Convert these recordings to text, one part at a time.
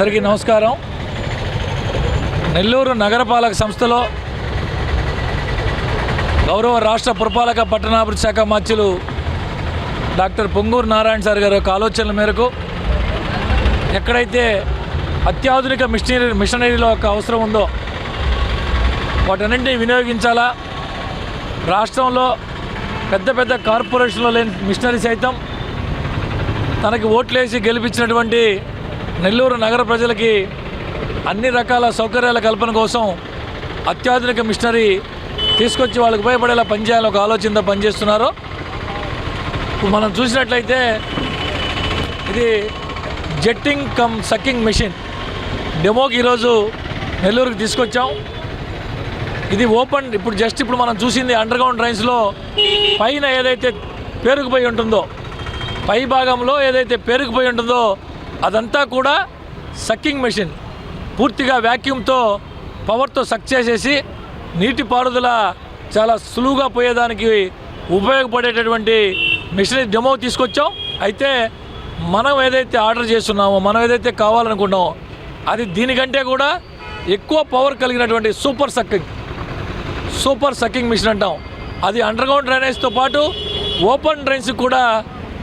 అందరికీ నమస్కారం. నెల్లూరు నగరపాలక సంస్థలో గౌరవ రాష్ట్ర పురపాలక పట్టణాభివృద్ధి శాఖ మంత్రులు డాక్టర్ పొంగూరు నారాయణ సార్ గారి యొక్క ఆలోచనల మేరకు ఎక్కడైతే అత్యాధునిక మిషనరీ మిషనరీలో ఒక అవసరం ఉందో వాటన్నింటినీ వినియోగించాలా? రాష్ట్రంలో పెద్ద పెద్ద కార్పొరేషన్లో లేని మిషనరీ సైతం తనకి ఓట్లేసి గెలిపించినటువంటి నెల్లూరు నగర ప్రజలకి అన్ని రకాల సౌకర్యాల కల్పన కోసం అత్యాధునిక మిషనరీ తీసుకొచ్చి వాళ్ళకి ఉపయోగపడేలా పనిచేయాలని ఒక ఆలోచనతో పనిచేస్తున్నారు. ఇప్పుడు మనం చూసినట్లయితే ఇది జెట్టింగ్ కమ్ సక్కింగ్ మెషిన్. డెమోకి ఈరోజు నెల్లూరుకి తీసుకొచ్చాం. ఇది ఓపెన్ ఇప్పుడు జస్ట్ ఇప్పుడు మనం చూసింది అండర్గ్రౌండ్ డ్రైన్స్లో పైన ఏదైతే పేరుకుపోయి ఉంటుందో పై భాగంలో ఏదైతే పేరుకుపోయి ఉంటుందో అదంతా కూడా సక్కింగ్ మెషిన్. పూర్తిగా వ్యాక్యూమ్తో పవర్తో సక్ చేసేసి నీటి పారుదల చాలా సులువుగా పోయేదానికి ఉపయోగపడేటటువంటి మిషనరీ డెమో తీసుకొచ్చాం. అయితే మనం ఏదైతే ఆర్డర్ చేస్తున్నామో మనం ఏదైతే కావాలనుకున్నామో అది దీనికంటే కూడా ఎక్కువ పవర్ కలిగినటువంటి super sucking. Super sucking machine అంటాం. అది అండర్గ్రౌండ్ డ్రైనేజ్తో పాటు ఓపెన్ డ్రైన్స్ కూడా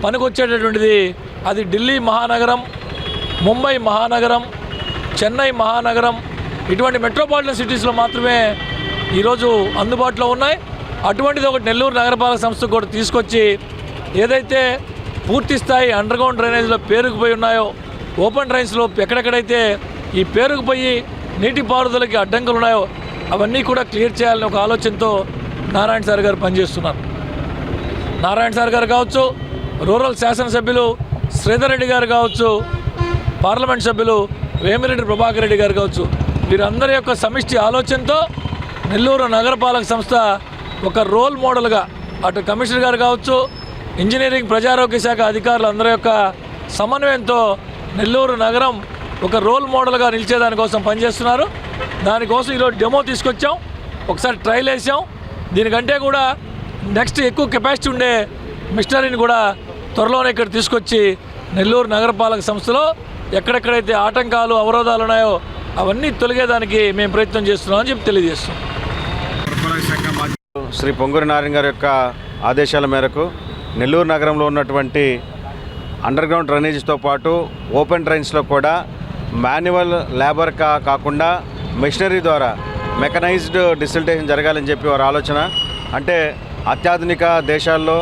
పనికొచ్చేటటువంటిది అది ఢిల్లీ మహానగరం ముంబై మహానగరం చెన్నై మహానగరం ఇటువంటి మెట్రోపాలిటన్ సిటీస్లో మాత్రమే ఈరోజు అందుబాటులో ఉన్నాయి. అటువంటిది ఒకటి నెల్లూరు నగరపాలక సంస్థ కూడా తీసుకొచ్చి ఏదైతే పూర్తి స్థాయి అండర్గ్రౌండ్ డ్రైనేజ్లో పేరుకుపోయి ఉన్నాయో ఓపెన్ డ్రైన్స్లో ఎక్కడెక్కడైతే ఈ పేరుకుపోయి నీటిపారుదలకి అడ్డంకులు ఉన్నాయో అవన్నీ కూడా క్లియర్ చేయాలని ఒక ఆలోచనతో నారాయణ సార్ గారు పనిచేస్తున్నారు. నారాయణ సార్ గారు కావచ్చు రూరల్ శాసనసభ్యులు శ్రీధర్ రెడ్డి గారు కావచ్చు పార్లమెంట్ సభ్యులు వేమిరెడ్డి ప్రభాకర్ రెడ్డి గారు కావచ్చు. వీరందరి యొక్క సమిష్టి ఆలోచనతో నెల్లూరు నగరపాలక సంస్థ ఒక రోల్ మోడల్గా అటు కమిషనర్ గారు కావచ్చు ఇంజనీరింగ్ ప్రజారోగ్య శాఖ అధికారులు అందరి యొక్క సమన్వయంతో నెల్లూరు నగరం ఒక రోల్ మోడల్గా నిలిచేదానికోసం పనిచేస్తున్నారు. దానికోసం ఈరోజు డెమో తీసుకొచ్చాం. ఒకసారి ట్రయల్ వేసాం. దీనికంటే కూడా నెక్స్ట్ ఎక్కువ కెపాసిటీ ఉండే మిషనరీని కూడా త్వరలోనే ఇక్కడ తీసుకొచ్చి నెల్లూరు నగరపాలక సంస్థలో ఎక్కడెక్కడైతే ఆటంకాలు అవరోధాలు ఉన్నాయో అవన్నీ తొలగేదానికి మేము ప్రయత్నం చేస్తున్నామని చెప్పి తెలియజేస్తున్నాం. శ్రీ పొంగూరి నారాయణ గారి యొక్క ఆదేశాల మేరకు నెల్లూరు నగరంలో ఉన్నటువంటి అండర్ గ్రౌండ్ పాటు ఓపెన్ డ్రైన్స్లో కూడా మాన్యువల్ లేబర్ కా కాకుండా మెషినరీ ద్వారా మెకనైజ్డ్ డిసిల్టేషన్ జరగాలని చెప్పి వారి ఆలోచన. అంటే అత్యాధునిక దేశాల్లో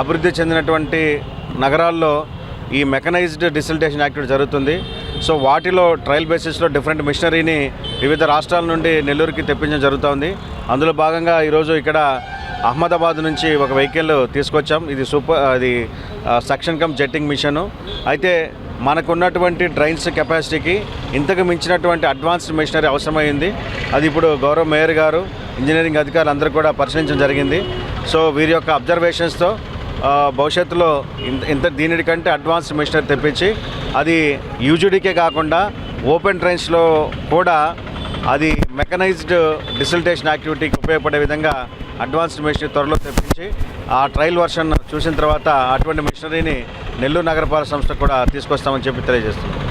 అభివృద్ధి చెందినటువంటి నగరాల్లో ఈ మెకనైజ్డ్ డిసిల్టేషన్ యాక్టివిటీ జరుగుతుంది. సో వాటిలో ట్రయల్ బేసిస్లో డిఫరెంట్ మిషనరీని వివిధ రాష్ట్రాల నుండి నెల్లూరుకి తెప్పించడం జరుగుతోంది. అందులో భాగంగా ఈరోజు ఇక్కడ అహ్మదాబాద్ నుంచి ఒక వెహికల్ తీసుకొచ్చాం. ఇది సూపర్ అది సక్షన్ కమ్ జెట్టింగ్ మిషను. అయితే మనకున్నటువంటి డ్రైన్స్ కెపాసిటీకి ఇంతకు మించినటువంటి అడ్వాన్స్డ్ మిషనరీ అవసరమైంది. అది ఇప్పుడు గౌరవ మేయర్ గారు ఇంజనీరింగ్ అధికారులు అందరూ కూడా పరిశీలించడం జరిగింది. సో వీరి యొక్క అబ్జర్వేషన్స్తో భవిష్యత్తులో ఇంత ఇంత దీనికంటే అడ్వాన్స్డ్ మిషనరీ తెప్పించి అది యూజీడీకే కాకుండా ఓపెన్ ట్రైన్స్లో కూడా అది మెకనైజ్డ్ డిసిల్టేషన్ యాక్టివిటీకి ఉపయోగపడే విధంగా అడ్వాన్స్డ్ మిషనరీ త్వరలో తెప్పించి ఆ ట్రయల్ వర్షన్ చూసిన తర్వాత అటువంటి మిషనరీని నెల్లూరు నగరపాలక సంస్థ కూడా తీసుకొస్తామని చెప్పి తెలియజేస్తుంది.